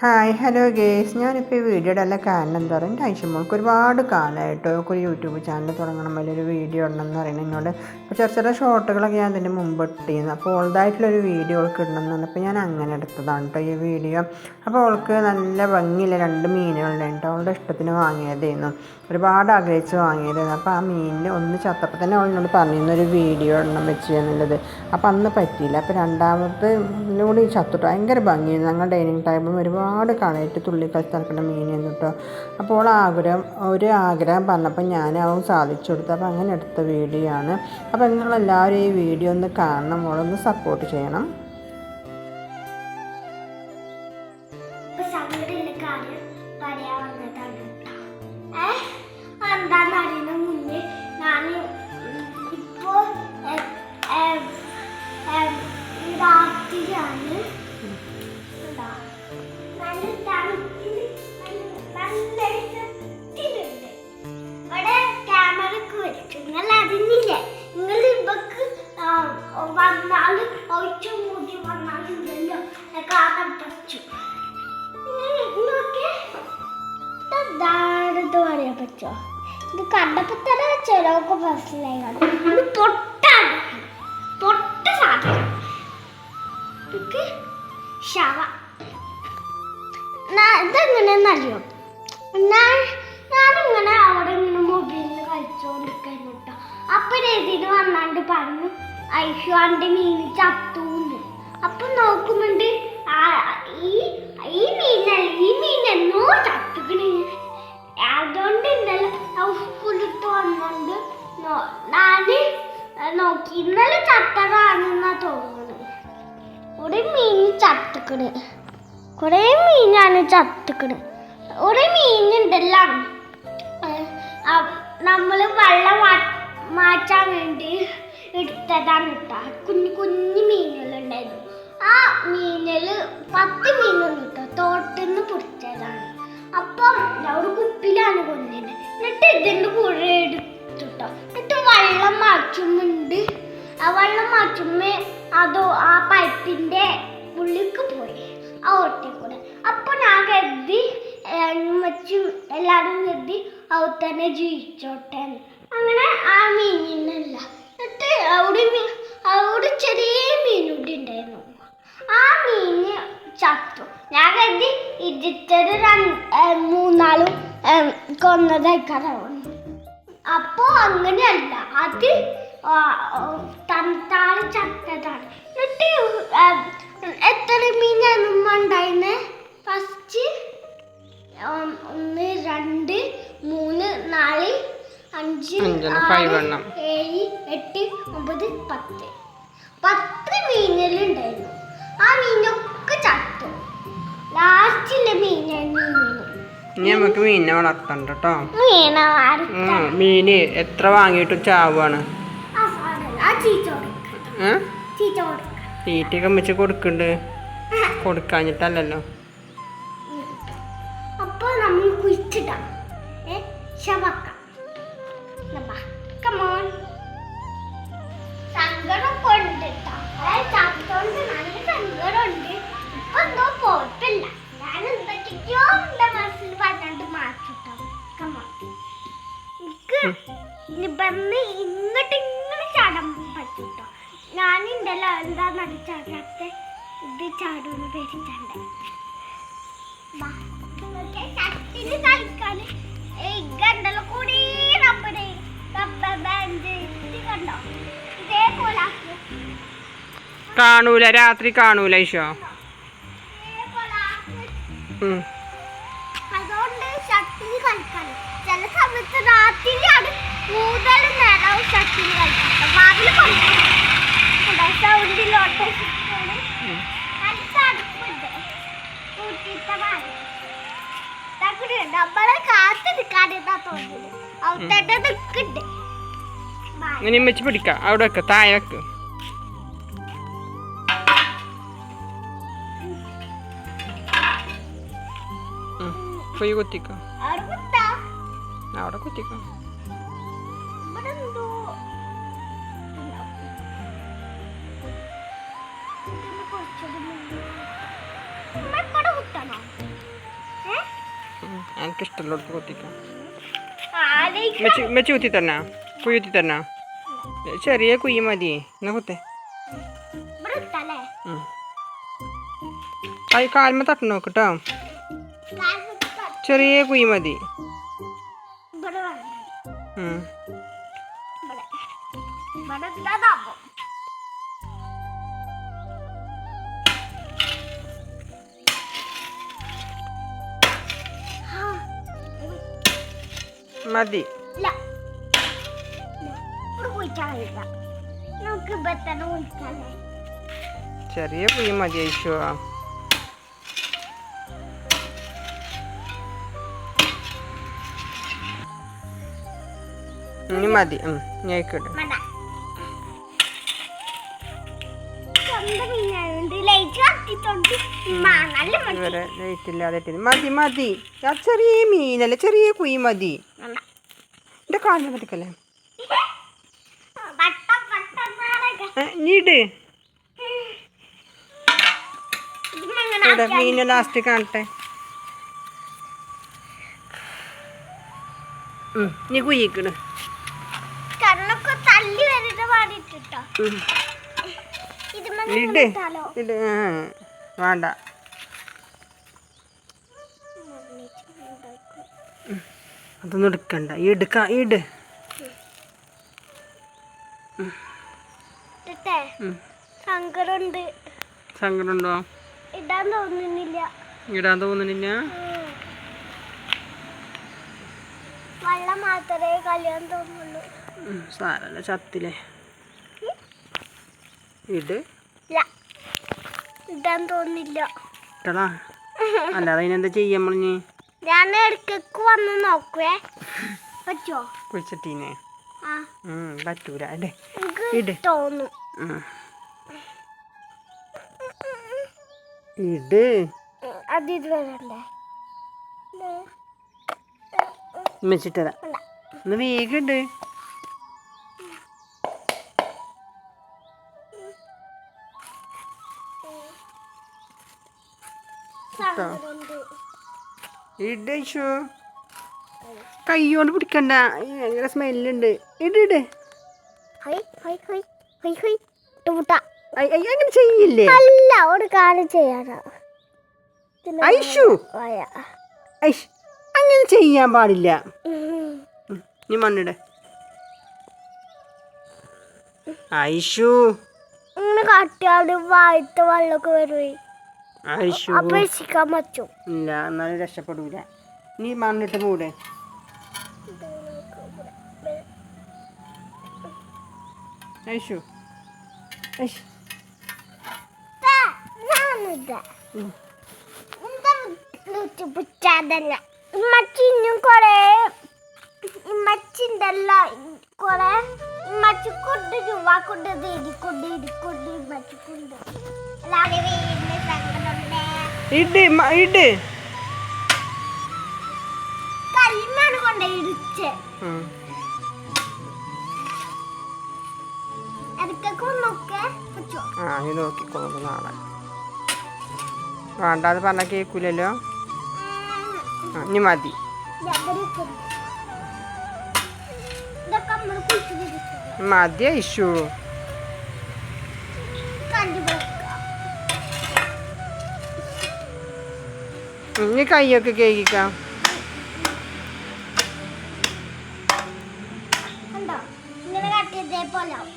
Hi hello guys ഞാനിപ്പോൾ ഈ വീഡിയോയുടെ അല്ല കാരണം എന്താ പറയുക എന്റെ ആവശ്യമുള്ള ഒരുപാട് കാലമായിട്ട് ഒരു യൂട്യൂബ് ചാനൽ തുടങ്ങണം വലിയൊരു വീഡിയോ ഉണ്ടെന്ന് പറയുന്നത് എന്നോട് ഇപ്പോൾ ചെറിയ ചെറിയ ഷോർട്ടുകളൊക്കെ ഞാൻ അതിന്റെ മുമ്പ് ഇട്ടിരുന്നു. അപ്പോൾ ഓൾഡായിട്ടുള്ളൊരു വീഡിയോ അവൾക്ക് ഇടണമെന്ന് പറഞ്ഞപ്പോൾ ഞാൻ അങ്ങനെ എടുത്തതാണ് കേട്ടോ ഈ വീഡിയോ അപ്പോൾ അവൾക്ക് നല്ല ഭംഗിയില്ല രണ്ട് മീനുകളുണ്ടായിട്ട് അവളുടെ ഇഷ്ടത്തിന് വാങ്ങിയതായിരുന്നു. ഒരുപാട് ആഗ്രഹിച്ച് വാങ്ങിയിരുന്നു അപ്പോൾ ആ മീനിന് ഒന്ന് ചത്തപ്പോൾ തന്നെ അവളിനോട് പറഞ്ഞിരുന്നൊരു വീഡിയോ ഇടണം വെച്ച് എന്നുള്ളത്. അപ്പോൾ അന്ന് പറ്റിയില്ല. അപ്പോൾ രണ്ടാമത്തെ കൂടി ചത്തുട്ടോ ഭയങ്കര ഭംഗിയായിരുന്നു. ഞങ്ങൾ ഡൈനിങ് ടേബിളും ഒരുപാട് കളയിട്ട് തുള്ളി കളിച്ച് നടക്കുന്ന മീനായിരുന്നു കേട്ടോ. അപ്പോൾ ആഗ്രഹം ഒരു ആഗ്രഹം പറഞ്ഞപ്പോൾ ഞാൻ അവൻ സാധിച്ചു കൊടുത്തു. അപ്പോൾ അങ്ങനെ എടുത്ത വീഡിയോ ആണ്. അപ്പോൾ നിങ്ങളെല്ലാവരും ഈ വീഡിയോ ഒന്ന് കാണണം. അവളൊന്ന് സപ്പോർട്ട് ചെയ്യണം. വന്നാലും മൂടി പറ്റുമോ ഇത് കണ്ടപ്പോ തന്നെ ചിലവൊക്കെ മനസ്സിലായി പൊട്ടാണ്. പൊട്ട സാധനം. ശവ ഇതെങ്ങനെയെന്നറിയോ ഞാൻ ഞാനിങ്ങനെ അവിടെ ഇങ്ങനെ മൊബൈലിൽ കളിച്ചോണ്ടിരിക്കുന്നു കേട്ടോ അപ്പൊ രതിന് വന്നാണ്ട് പറഞ്ഞു ഐഷുവാന്റെ മീൻ ചത്തൂന്ന്. അപ്പൊ നോക്കുന്നുണ്ട് ഈ ഈ മീനല്ല ഈ മീൻ എന്നോ ചത്തുക്കണേ. അതുകൊണ്ട് ഇന്നലെ സ്കൂളിട്ട് വന്നുകൊണ്ട് ഞാൻ നോക്കി ഇന്നലെ ചത്തതാണെന്നാ തോന്നുന്നത്. ഒരു മീൻ ചത്തുക്കണ്. ചത്തുക്കണ്. ഒരു മീനുണ്ടല്ലോ. നമ്മൾ വെള്ളം മാറ്റാൻ വേണ്ടി എടുത്തതാണ് കേട്ടോ കുഞ്ഞു കുഞ്ഞു മീനുകളുണ്ടായിരുന്നു. ആ മീനിൽ പത്ത് മീനുണ്ട്? കേട്ടോ തോട്ടിന്ന് പിടിച്ചതാണ്. അപ്പം ഒരു കുപ്പിലാണ് കൊണ്ടിരുന്നത് എന്നിട്ട് ഇതിന്റെ കൂടെ എടുത്തിട്ടോ. എന്നിട്ട് വെള്ളം മാറ്റുമുണ്ട് ആ വെള്ളം മാറ്റുമ്പോൾ അതോ ആ പൈപ്പിന്റെ ഉള്ളിലേക്ക് പോയി. ആ ഓട്ടി അപ്പൊ ഞാൻ കരുതി വെച്ചും എല്ലാരും കരുതി അവിടെ തന്നെ ജീവിച്ചോട്ടെ അങ്ങനെ ആ മീനിനല്ല. എന്നിട്ട് അവിടെ അവിടെ ചെറിയ മീനുകൂടി ഉണ്ടായിരുന്നു. ആ മീന് ചത്തു. ഞാൻ കരുതി ഇതിട്ടത് മൂന്നാളും ഏം, കൊന്നതായിക്കാരാവുന്നു അപ്പോ അങ്ങനെയല്ല. അത് തണുത്താൾ ചത്തതാണ്. എന്നിട്ട് എത്ര മീനാണ് ഉണ്ടായിരുന്നെ? ഫസ്റ്റ് ഒന്ന് രണ്ട് മൂന്ന് നാല് അഞ്ച് ആറ്. ഏഴ് എട്ട് ഒമ്പത് പത്ത്. പത്ത് മീനുകളുണ്ടായിരുന്നു ആ മീനൊക്കെ ചത്തു. ലാസ്റ്റിലെ മീനാണ് മീന് ഇനി നമുക്ക് മീനിനെ വളർത്തണ്ട കേട്ടോ മീന എത്ര വാങ്ങിയിട്ടും ചാവാണ്. തീറ്റയൊക്കെ വെച്ച് കൊടുക്കുന്നുണ്ട് കൊടുക്കാഞ്ഞിട്ടല്ലല്ലോ. കുഴിച്ചിടാം ഏ ശവക്ക. കമോൺ സങ്കടം കൊണ്ടിട്ടാ ചത്തോണ്ട് നല്ല സങ്കടമുണ്ട്. ഇപ്പൊ എന്തോ കുഴപ്പമില്ല. ഞാൻ എന്തൊക്കെയോ എന്റെ മനസ്സിൽ പറഞ്ഞിട്ട് മാറ്റിട്ടോ കമോൺ എനിക്ക് നിബന്ധ ഇങ്ങോട്ട് ഇങ്ങനെ ചാടാൻ പറ്റൂട്ടോ ഞാനുണ്ടല്ലോ എന്താ ചാടാത്ത ഇത് ചാടുമെന്ന് പേടിച്ചണ്ടേ ഈ ഗണ്ടല കൂടി ബാൻഡ് ഇത് കണ്ടോ? ഇതേപോലെ. കാണൂല രാത്രി കാണൂല ഈശോ. അതുകൊണ്ട് ഷട്ടിൽ കളിക്കാൻ ചില സമയത്ത് രാത്രിയാണ് കൂടുതൽ ഇങ്ങനെ വെച്ച് പിടിക്കാം. അവിടെ വെക്ക താഴെ വെക്ക്. ഉം. പോയി കുത്തിക്കോ. അവിടെ കുത്തിക്കാം അവിടെ കുത്തിക്കോ. എനിക്ക് ഇഷ്ടമുള്ളടത്ത് കുത്തിക്കാം ആലോചിക്ക മെച്ചി മെച്ചി കുത്തി തന്നാ കുഴി കുത്തി തന്നാ ചെറിയ കുഴി മതി എന്നാ കുത്തേ ഇവിടെ ഇട്ടല്ലേ ഉം. കൈ കാൽമ തട്ടു പോയിട്ടല്ലേ ചെറിയ കുഴി മതി ഐശോ ഇനി മതി. ഉം, ഇനി ഇവരെ ഇല്ലാതെ. മതി. മതി ആ ചെറിയ മീനല്ലേ ചെറിയ കുയി മതി. എന്റെ എന്റെ കാലിന് പറ്റിക്കല്ലേ? നീട് ഇവിടെ മീനെ ലാസ്റ്റ് കാണട്ടെ. ഉം, നീ കുയിക്കണ് കണ്ണൊക്കെ തല്ലി വരുന്ന പാടിട്ടോ ഇട് ഇട് വേണ്ട. അതൊന്നും എടുക്കണ്ട. ഈ എടുക്ക ഇട്. ഇട്ടേ ഉം. സങ്കടമുണ്ട് ഇടാൻ തോന്നുന്നില്ല. ഇടാൻ തോന്നുന്നില്ല? വെള്ളം മാത്രമേ കളിയാൻ തോന്നുള്ളൂ. സാരല്ല ചത്തില്ലേ? ഇട്. ഇടാൻ തോന്നില്ല. ഇട്ടടാ. അല്ലാതെ അതിനെന്താ ചെയ്യാൻ പറഞ്ഞ്? ഞാൻ ഇടയ്ക്ക് വന്ന് നോക്കുവേ. പറ്റോ? കുഴിച്ചിട്ടീനെ. പറ്റൂല. അല്ലേ ഇട്. തോന്നും. ഇട്. ഉം, അത് ഇത് വരണ്ടേ വെച്ചിട്ടതാ ഒന്ന് വേഗം ഇട്. സങ്കടമുണ്ട് ഇട് ഐശോ കൈ കൊണ്ട് പിടിക്കണ്ട. ഭയങ്കര സ്മെല്ലുണ്ട്. ഇട് ഇട്. Hi hi hi hi hi. ടൂട്ട ഐ, ഐ, അങ്ങനെ ചെയ്യില്ലേ? അല്ല ഒരു കാര്യം ചെയ്യാനോ. ഐഷു. ഐഷ് അങ്ങനെ ചെയ്യാൻ പാടില്ല. നീ മണ്ണിട്. ഐഷു. ഇങ്ങനെ കാട്ടിയാൽ വായത്ത വെള്ളമൊക്കെ വരുവേ രക്ഷിക്കാൻ പറ്റും ഇല്ല എന്നാലും രക്ഷപ്പെടൂല. നീ മണ്ണിട്ട് മൂടെ. ഐഷു ഐഷ് ഇമ്മച്ചിന്നും കൊറേ ഇമ്മച്ചിണ്ടല്ല കൊറേ ചുവ കൊണ്ട് ഇട് ഇട്. ആ. നീ നോക്കിക്കോളൂ നാളെ. വേണ്ടാന്ന് പറഞ്ഞ കേൾക്കൂലല്ലോ ഇനി മതി. മതിയ നമ്മൾ ഇനി കൈയൊക്കെ കേൾക്കാം ഇങ്ങനെ കാട്ടിയതേ പോലെ ആവും.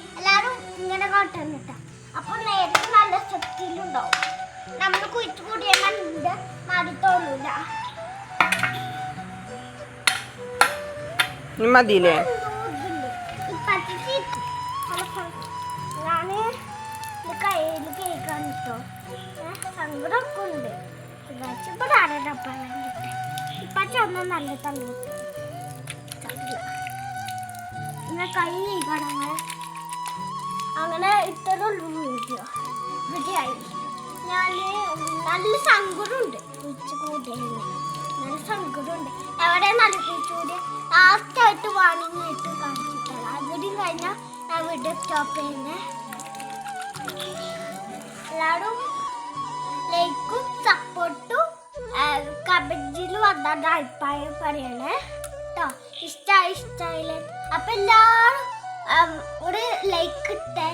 ഇങ്ങനെ കാട്ടണം കേട്ടോ. അപ്പൊ നേരത്തെ നല്ല ശക്തിയിലുണ്ടാവും. നമ്മൾ കുഴിച്ചു മതിയില്ലേ? കയ്യിൽ കേൾക്കാൻ കേട്ടോ. സങ്കടമൊക്കെ ഉണ്ട്. നല്ല അങ്ങനെ ഇത്രയുള്ളൂ വീഡിയോ ഞാൻ നല്ല സങ്കടമുണ്ട് കുഴിച്ച് നല്ല സങ്കടമുണ്ട് എവിടെ നല്ല കുഴിച്ച് കൂടി ലാസ്റ്റായിട്ട് വാണിങ്ങിയിട്ട് കാണിച്ചിട്ടാണ് അതുകൂടി കഴിഞ്ഞാൽ ഞാൻ വീഡിയോ സ്റ്റോപ്പ് ചെയ്യുന്നത് എല്ലാവരും ലൈക്കും സപ്പോർട്ടും കമന്റിൽ വന്നാണ്ട് അഭിപ്രായം പറയണേ. കേട്ടോ ഇഷ്ടായി ഇഷ്ടായില്ല? അപ്പൊ എല്ലാവരും ഒരു ലൈക്ക് ഇട്ടേ.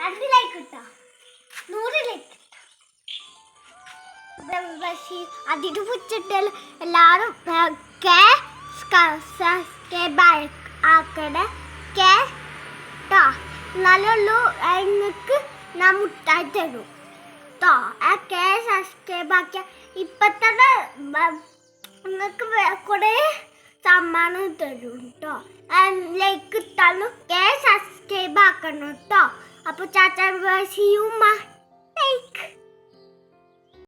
രണ്ട് ലൈക്ക് ഇട്ടോ? നൂറ് ലൈക്ക് അതിന് പുച്ചിട്ട് എല്ലാവരും ആക്കണേ. കെ എന്നാലേ ഉള്ളൂ നിങ്ങൾക്ക് ഞാൻ മുട്ടായി തരും. ട്ടോ ആ കെ സബ്സ്ക്രൈബ് ആക്കിയ ഇപ്പത്തെ തന്നെ നിങ്ങൾക്ക് കുറേ സമ്മാനം തരും കേട്ടോ ലൈക്ക് ഇട്ടാലും കെ സബ്സ്ക്രൈബ് ആക്കണം കേട്ടോ അപ്പൊ ചാച്ചാ സിയുമ്മ